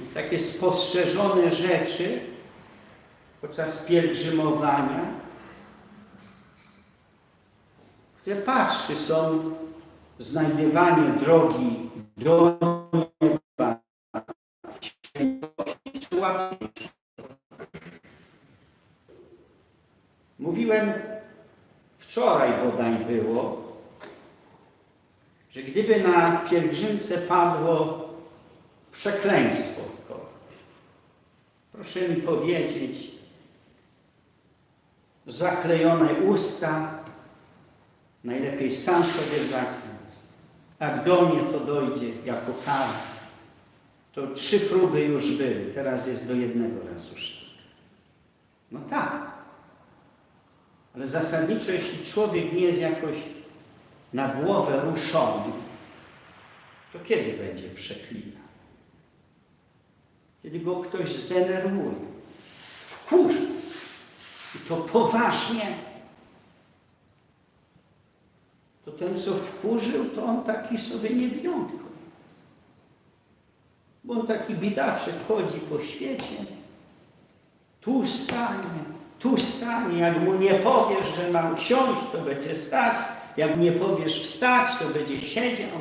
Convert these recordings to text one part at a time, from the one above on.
Więc takie spostrzeżone rzeczy podczas pielgrzymowania, które patrz, czy są znajdywanie drogi do nieba, czy łatwiejsze. Mówiłem wczoraj bodaj było, że gdyby na pielgrzymce padło przekleństwo proszę mi powiedzieć, zaklejone usta, najlepiej sam sobie zakląć. Jak do mnie to dojdzie jako kara, to trzy próby już były, teraz jest do jednego razu sztuka. No tak. Ale zasadniczo, jeśli człowiek nie jest jakoś na głowę ruszony, to kiedy będzie przeklinał? Kiedy go ktoś zdenerwuje, wkurzy i to poważnie, to ten, co wkurzył, to on taki sobie niewyjątkowy. Bo on taki biedaczek chodzi po świecie, tu stanie, tu stanie. Jak mu nie powiesz, że mam siąść, to będzie stać. Jak nie powiesz wstać, to będzie siedział.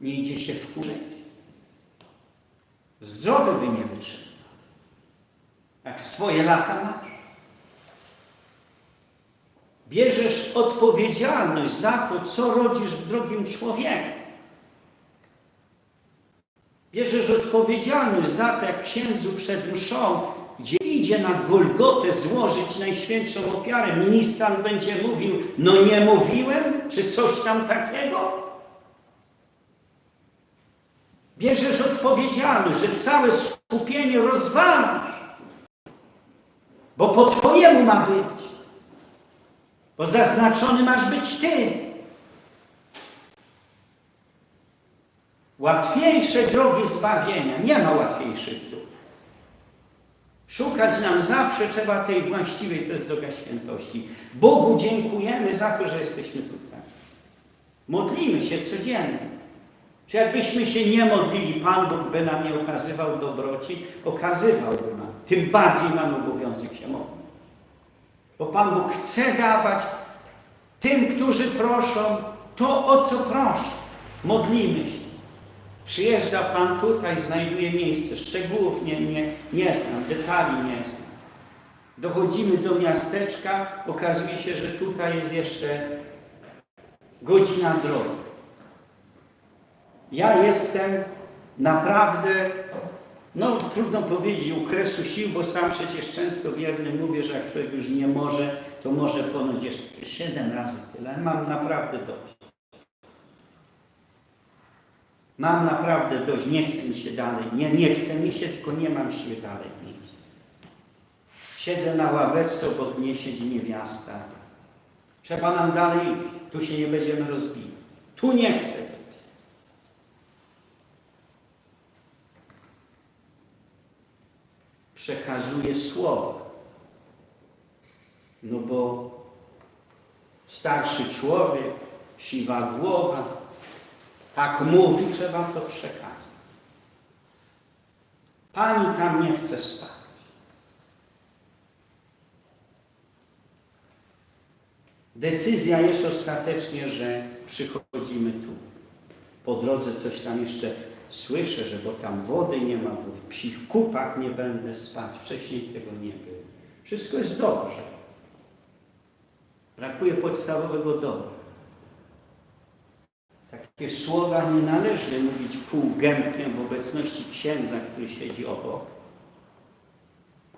Nie idzie się wkurzyć. Zdrowy by nie wytrzymał. Jak swoje lata masz. Bierzesz odpowiedzialność za to, co rodzisz w drugim człowieku. Bierzesz odpowiedzialność za to, jak księdzu przed mszą, gdzie idzie na Golgotę złożyć najświętszą ofiarę, ministrant będzie mówił, no nie mówiłem, czy coś tam takiego? Bierzesz odpowiedzialność, że całe skupienie rozwalasz, bo po Twojemu ma być, bo zaznaczony masz być Ty. Łatwiejsze drogi zbawienia, nie ma łatwiejszych dróg. Szukać nam zawsze trzeba tej właściwej, to jest droga świętości. Bogu dziękujemy za to, że jesteśmy tutaj. Modlimy się codziennie. Czy jakbyśmy się nie modlili, Pan Bóg by nam nie okazywał dobroci? Okazywałby nam. Tym bardziej mamy obowiązek się modlić. Bo Pan Bóg chce dawać tym, którzy proszą, to o co proszą. Modlimy się. Przyjeżdża Pan tutaj, znajduje miejsce. Szczegółów nie, nie, nie znam, detali nie znam. Dochodzimy do miasteczka, okazuje się, że tutaj jest jeszcze godzina drogi. Ja jestem naprawdę, no trudno powiedzieć, u kresu sił, bo sam przecież często wierny mówię, że jak człowiek już nie może, to może ponoć jeszcze siedem razy tyle. Mam naprawdę dość. Mam naprawdę dość, nie chce mi się dalej, nie, nie chce mi się, tylko nie mam siły dalej iść. Siedzę na ławeczce, obok mnie siedzi niewiasta. Trzeba nam dalej tu się nie będziemy rozbijać. Tu nie chcę Przekazuje słowo. No bo starszy człowiek, siwa głowa, tak mówi, trzeba to przekazać. Pani tam nie chce spać. Decyzja jest ostatecznie, że przychodzimy tu. Po drodze coś tam jeszcze słyszę, że bo tam wody nie ma, bo w psich kupach nie będę spać. Wcześniej tego nie było. Wszystko jest dobrze. Brakuje podstawowego dobra. Takie słowa nie należy mówić półgębkiem w obecności księdza, który siedzi obok,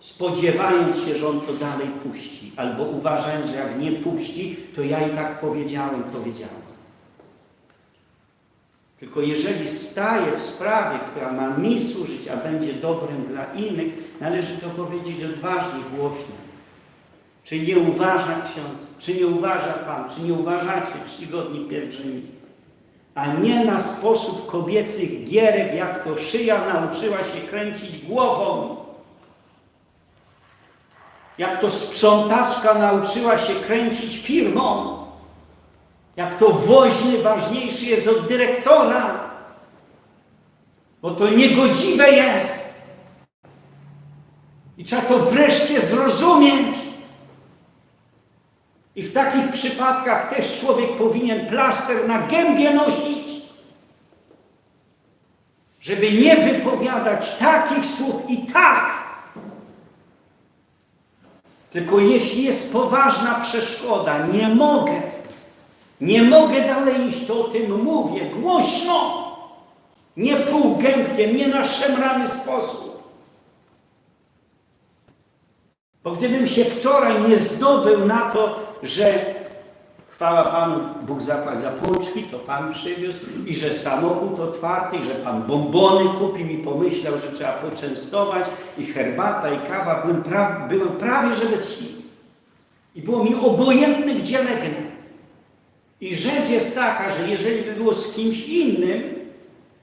spodziewając się, że on to dalej puści, albo uważając, że jak nie puści, to ja i tak powiedziałem, powiedziałem. Tylko jeżeli staję w sprawie, która ma mi służyć, a będzie dobrem dla innych, należy to powiedzieć odważnie, głośno. Czy nie uważa ksiądz, czy nie uważa Pan, czy nie uważacie czcigodni pielgrzymi, a nie na sposób kobiecych gierek, jak to szyja nauczyła się kręcić głową. Jak to sprzątaczka nauczyła się kręcić firmą. Jak to woźny ważniejszy jest od dyrektora. Bo to niegodziwe jest. I trzeba to wreszcie zrozumieć. I w takich przypadkach też człowiek powinien plaster na gębie nosić, żeby nie wypowiadać takich słów i tak. Tylko jeśli jest poważna przeszkoda, nie mogę, nie mogę dalej iść, to o tym mówię głośno, nie półgębkiem, nie na szemrany sposób. Bo gdybym się wczoraj nie zdobył na to, że chwała Panu, Bóg zapłać za pączki, to Pan przywiózł i że samochód otwarty, i że Pan bombony kupił i pomyślał, że trzeba poczęstować i herbata i kawa, byłem, pra byłem prawie że bez sił. I było mi obojętne, gdzie legnę. I rzecz jest taka, że jeżeli by było z kimś innym,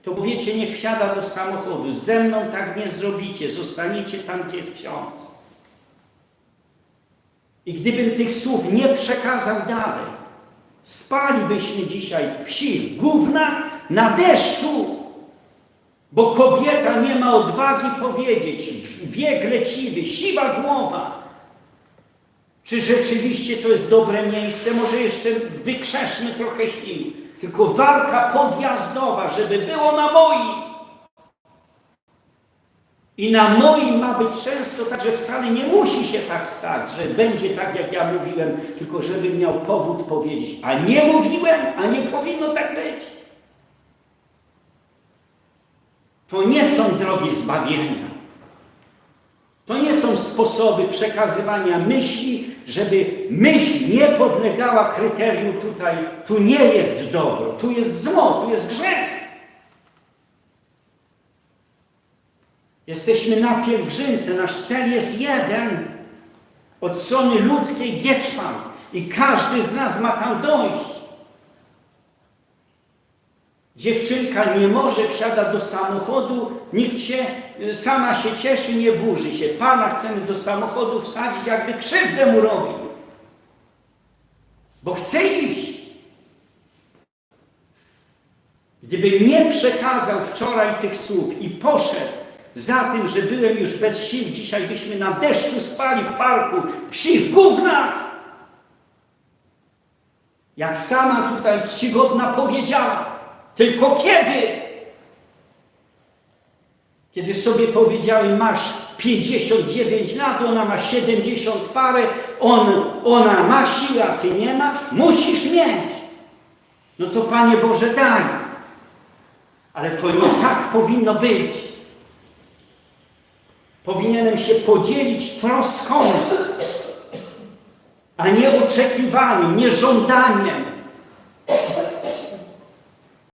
to powiecie, niech wsiada do samochodu. Ze mną tak nie zrobicie, zostaniecie tam, gdzie jest ksiądz. I gdybym tych słów nie przekazał dalej, spalibyśmy dzisiaj w psich gównach na deszczu, bo kobieta nie ma odwagi powiedzieć, wiek leciwy, siwa głowa. Czy rzeczywiście to jest dobre miejsce? Może jeszcze wykrzeszmy trochę sił. Tylko walka podjazdowa, żeby było na moim. I na moim ma być często tak, że wcale nie musi się tak stać, że będzie tak, jak ja mówiłem, tylko żebym miał powód powiedzieć, a nie mówiłem, a nie powinno tak być. To nie są drogi zbawienia. To nie są sposoby przekazywania myśli, żeby myśl nie podlegała kryterium tutaj, tu nie jest dobro, tu jest zło, tu jest grzech. Jesteśmy na pielgrzymce, nasz cel jest jeden. Od strony ludzkiej Gieczwant i każdy z nas ma tam dojść. Dziewczynka nie może, wsiada do samochodu, nikt się, sama się cieszy, nie burzy się. Pana chcemy do samochodu wsadzić, jakby krzywdę mu robił. Bo chce iść. Gdybym nie przekazał wczoraj tych słów i poszedł za tym, że byłem już bez sił, dzisiaj byśmy na deszczu spali w parku, psich gównach. Jak sama tutaj czcigodna powiedziała, tylko kiedy? Kiedy sobie powiedziałem, masz 59 lat, ona ma 70 parę, on, ona ma siłę, a ty nie masz? Musisz mieć. No to Panie Boże daj. Ale to nie tak powinno być. Powinienem się podzielić troską, a nie oczekiwaniem, nie żądaniem.